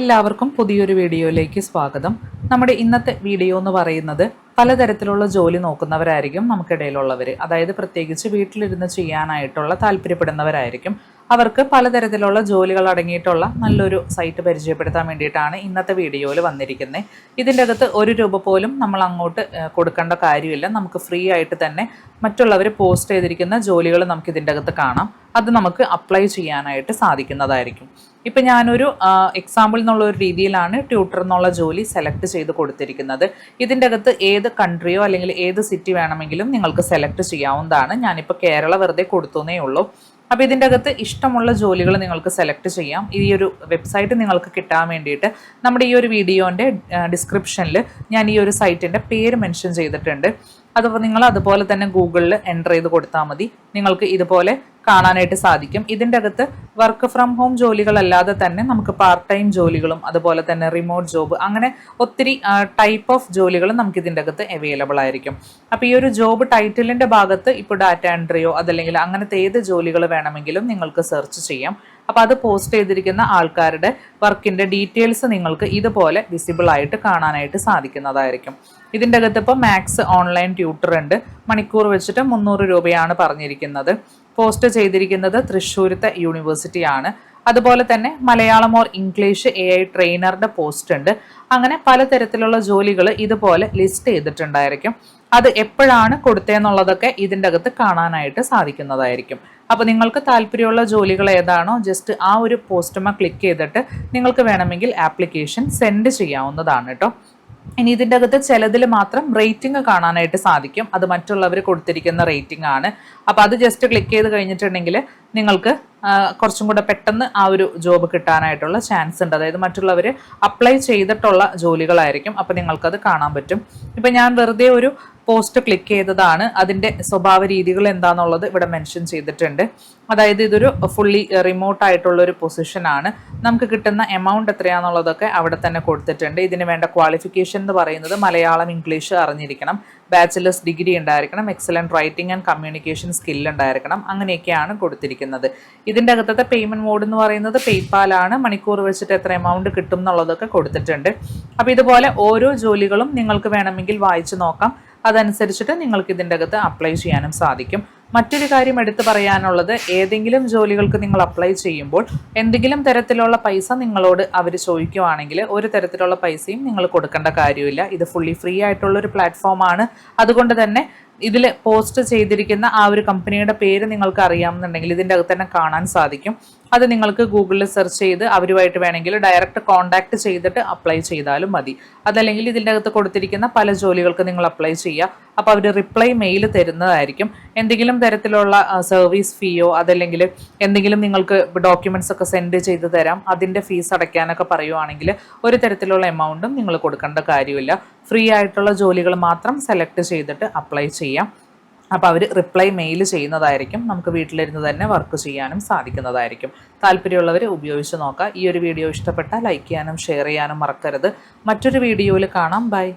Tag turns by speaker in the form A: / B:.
A: എല്ലാവർക്കും പുതിയൊരു വീഡിയോയിലേക്ക് സ്വാഗതം. നമ്മുടെ ഇന്നത്തെ വീഡിയോ എന്ന് പറയുന്നത് പലതരത്തിലുള്ള ജോലി നോക്കുന്നവരായിരിക്കും നമുക്കിടയിലുള്ളവർ അതായത് പ്രത്യേകിച്ച് വീട്ടിലിരുന്ന് ചെയ്യാനായിട്ടുള്ള താല്പര്യപ്പെടുന്നവരായിരിക്കും. അവർക്ക് പലതരത്തിലുള്ള ജോലികൾ അടങ്ങിയിട്ടുള്ള നല്ലൊരു സൈറ്റ് പരിചയപ്പെടുത്താൻ വേണ്ടിയിട്ടാണ് ഇന്നത്തെ വീഡിയോയിൽ വന്നിരിക്കുന്നത്. ഇതിന്റെ അകത്ത് ഒരു രൂപ പോലും നമ്മൾ അങ്ങോട്ട് കൊടുക്കേണ്ട കാര്യമില്ല. നമുക്ക് ഫ്രീ ആയിട്ട് തന്നെ മറ്റുള്ളവർ പോസ്റ്റ് ചെയ്തിരിക്കുന്ന ജോലികൾ നമുക്ക് ഇതിന്റെ അകത്ത് കാണാം. അത് നമുക്ക് അപ്ലൈ ചെയ്യാനായിട്ട് സാധിക്കുന്നതായിരിക്കും. ഇപ്പം ഞാനൊരു എക്സാമ്പിൾ എന്നുള്ള ഒരു രീതിയിലാണ് ട്യൂട്ടർ എന്നുള്ള ജോലി സെലക്ട് ചെയ്ത് കൊടുത്തിരിക്കുന്നത്. ഇതിന്റെ അകത്ത് ഏത് കൺട്രിയോ അല്ലെങ്കിൽ ഏത് സിറ്റി വേണമെങ്കിലും നിങ്ങൾക്ക് സെലക്ട് ചെയ്യാവുന്നതാണ്. ഞാനിപ്പോൾ കേരള വെറുതെ കൊടുത്തുന്നേ ഉള്ളൂ. അപ്പോൾ ഇതിന്റെ അകത്ത് ഇഷ്ടമുള്ള ജോലികൾ നിങ്ങൾക്ക് സെലക്ട് ചെയ്യാം. ഈ ഒരു വെബ്സൈറ്റ് നിങ്ങൾക്ക് കിട്ടാൻ വേണ്ടിയിട്ട് നമ്മുടെ ഈ ഒരു വീഡിയോന്റെ ഡിസ്ക്രിപ്ഷനിൽ ഞാൻ ഈ ഒരു സൈറ്റിന്റെ പേര് മെൻഷൻ ചെയ്തിട്ടുണ്ട്. അതുപോലെ നിങ്ങൾ അതുപോലെ തന്നെ ഗൂഗിളിൽ എന്റർ ചെയ്ത് കൊടുത്താൽ മതി. നിങ്ങൾക്ക് ഇതുപോലെ കാണാനായിട്ട് സാധിക്കും. ഇതിന്റെ അകത്ത് വർക്ക് ഫ്രം ഹോം ജോലികളല്ലാതെ തന്നെ നമുക്ക് പാർട്ട് ടൈം ജോലികളും അതുപോലെ തന്നെ റിമോട്ട് ജോബ് അങ്ങനെ ഒത്തിരി ടൈപ്പ് ഓഫ് ജോലികൾ നമുക്ക് ഇതിന്റെ അകത്ത് അവൈലബിൾ ആയിരിക്കും. അപ്പോൾ ഈ ഒരു ജോബ് ടൈറ്റിലിന്റെ ഭാഗത്ത് ഇപ്പോൾ ഡാറ്റ എൻട്രിയോ അതല്ലെങ്കിൽ അങ്ങനത്തെ ഏത് ജോലികൾ വേണമെങ്കിലും നിങ്ങൾക്ക് സെർച്ച് ചെയ്യാം. അപ്പോൾ അത് പോസ്റ്റ് ചെയ്തിരിക്കുന്ന ആൾക്കാരുടെ വർക്കിന്റെ ഡീറ്റെയിൽസ് നിങ്ങൾക്ക് ഇതുപോലെ വിസിബിൾ ആയിട്ട് കാണാനായിട്ട് സാധിക്കുന്നതായിരിക്കും. ഇതിന്റെ അകത്ത് ഇപ്പോൾ മാത്സ് ഓൺലൈൻ ട്യൂട്ടർ ഉണ്ട്. മണിക്കൂർ വെച്ചിട്ട് മുന്നൂറ് രൂപയാണ് പറഞ്ഞിരിക്കുന്നത്. പോസ്റ്റ് ചെയ്തിരിക്കുന്നത് തൃശ്ശൂരത്തെ യൂണിവേഴ്സിറ്റിയാണ് അതുപോലെ തന്നെ Malayalam or English A I ട്രെയിനറുടെ post ഉണ്ട്. അങ്ങനെ പലതരത്തിലുള്ള ജോലികൾ ഇതുപോലെ ലിസ്റ്റ് ചെയ്തിട്ടുണ്ടായിരിക്കും. അത് എപ്പോഴാണ് കൊടുത്തതെന്നുള്ളതൊക്കെ ഇതിന്റെ അകത്ത് കാണാനായിട്ട് സാധിക്കുന്നതായിരിക്കും. അപ്പോൾ നിങ്ങൾക്ക് താല്പര്യമുള്ള ജോലികൾ ഏതാണോ ജസ്റ്റ് ആ ഒരു പോസ്റ്റുമ ക്ലിക്ക് ചെയ്തിട്ട് നിങ്ങൾക്ക് വേണമെങ്കിൽ ആപ്ലിക്കേഷൻ സെൻഡ് ചെയ്യാവുന്നതാണ് കേട്ടോ ഇനി ഇതിന്റെ അകത്ത് ചിലതിൽ മാത്രം റേറ്റിംഗ് കാണാനായിട്ട് സാധിക്കും. അത് മറ്റുള്ളവർ കൊടുത്തിരിക്കുന്ന റേറ്റിംഗ് ആണ്. അപ്പോൾ അത് ജസ്റ്റ് ക്ലിക്ക് ചെയ്ത് കഴിഞ്ഞിട്ടുണ്ടെങ്കിൽ നിങ്ങൾക്ക് കുറച്ചും കൂടെ പെട്ടെന്ന് ആ ഒരു ജോബ് കിട്ടാനായിട്ടുള്ള ചാൻസ് ഉണ്ട്. അതായത് മറ്റുള്ളവർ അപ്ലൈ ചെയ്തിട്ടുള്ള ജോലികളായിരിക്കും. അപ്പോൾ നിങ്ങൾക്കത് കാണാൻ പറ്റും. ഇപ്പം ഞാൻ വെറുതെ ഒരു പോസ്റ്റ് ക്ലിക്ക് ചെയ്തതാണ്. അതിന്റെ സ്വഭാവ രീതികൾ എന്താണെന്നുള്ളത് ഇവിടെ മെൻഷൻ ചെയ്തിട്ടുണ്ട്. അതായത് ഇതൊരു ഫുള്ളി റിമോട്ട് ആയിട്ടുള്ള ഒരു പൊസിഷനാണ് നമുക്ക് കിട്ടുന്ന എമൗണ്ട് എത്രയാണെന്നുള്ളതൊക്കെ അവിടെ തന്നെ കൊടുത്തിട്ടുണ്ട്. ഇതിന് വേണ്ട ക്വാളിഫിക്കേഷൻ എന്ന് പറയുന്നത് മലയാളം ഇംഗ്ലീഷ് അറിഞ്ഞിരിക്കണം. ബാച്ചിലേഴ്സ് ഡിഗ്രി ഉണ്ടായിരിക്കണം. Excellent writing and communication skill ഉണ്ടായിരിക്കണം. അങ്ങനെയൊക്കെയാണ് കൊടുത്തിരിക്കുന്നത്. ഇതിന്റെ അകത്തത്തെ പേയ്മെന്റ് മോഡ് എന്ന് പറയുന്നത് പേയ്പാലാണ് മണിക്കൂർ വെച്ചിട്ട് എത്ര എമൗണ്ട് കിട്ടും എന്നുള്ളതൊക്കെ കൊടുത്തിട്ടുണ്ട്. അപ്പോൾ ഇതുപോലെ ഓരോ ജോലികളും നിങ്ങൾക്ക് വേണമെങ്കിൽ വായിച്ചു നോക്കാം. അതനുസരിച്ചിട്ട് നിങ്ങൾക്ക് ഇതിന്റെ അകത്ത് അപ്ലൈ ചെയ്യാനും സാധിക്കും. മറ്റൊരു കാര്യം എടുത്തു പറയാനുള്ളത് ഏതെങ്കിലും ജോലികൾക്ക് നിങ്ങൾ അപ്ലൈ ചെയ്യുമ്പോൾ എന്തെങ്കിലും തരത്തിലുള്ള പൈസ നിങ്ങളോട് അവർ ചോദിക്കുവാണെങ്കിൽ ഒരു തരത്തിലുള്ള പൈസയും നിങ്ങൾ കൊടുക്കേണ്ട കാര്യമില്ല. ഇത് ഫുള്ളി ഫ്രീ ആയിട്ടുള്ള ഒരു പ്ലാറ്റ്ഫോമാണ് അതുകൊണ്ട് തന്നെ ഇതിൽ പോസ്റ്റ് ചെയ്തിരിക്കുന്ന ആ ഒരു കമ്പനിയുടെ പേര് നിങ്ങൾക്ക് അറിയാമെന്നുണ്ടെങ്കിൽ ഇതിന്റെ അകത്ത് തന്നെ കാണാൻ സാധിക്കും. അത് നിങ്ങൾക്ക് ഗൂഗിളിൽ സെർച്ച് ചെയ്ത് അവരുമായിട്ട് വേണമെങ്കിൽ ഡയറക്റ്റ് കോൺടാക്ട് ചെയ്തിട്ട് അപ്ലൈ ചെയ്താലും മതി. അതല്ലെങ്കിൽ ഇതിന്റെ അകത്ത് കൊടുത്തിരിക്കുന്ന പല ജോലികൾക്ക് നിങ്ങൾ അപ്ലൈ ചെയ്യുക. അപ്പോൾ അവർ റിപ്ലൈ മെയിൽ തരുന്നതായിരിക്കും. എന്തെങ്കിലും തരത്തിലുള്ള സർവീസ് ഫീയോ അതല്ലെങ്കിൽ എന്തെങ്കിലും നിങ്ങൾക്ക് ഡോക്യുമെന്റ്സ് ഒക്കെ സെൻഡ് ചെയ്ത് തരാം. അതിന്റെ ഫീസ് അടയ്ക്കാനൊക്കെ പറയുവാണെങ്കിൽ ഒരു തരത്തിലുള്ള എമൗണ്ടും നിങ്ങൾ കൊടുക്കേണ്ട കാര്യമില്ല. ഫ്രീ ആയിട്ടുള്ള ജോലികൾ മാത്രം സെലക്ട് ചെയ്തിട്ട് അപ്ലൈ ചെയ്യാം. അപ്പോൾ അവർ റിപ്ലൈ മെയിൽ ചെയ്യുന്നതായിരിക്കും. നമുക്ക് വീട്ടിലിരുന്ന് തന്നെ വർക്ക് ചെയ്യാനും സാധിക്കുന്നതായിരിക്കും. താല്പര്യമുള്ളവർ ഉപയോഗിച്ച് നോക്കുക ഈ ഒരു വീഡിയോ ഇഷ്ടപ്പെട്ടാൽ ലൈക്ക് ചെയ്യാനും ഷെയർ ചെയ്യാനും മറക്കരുത്. മറ്റൊരു വീഡിയോയിൽ കാണാം. ബൈ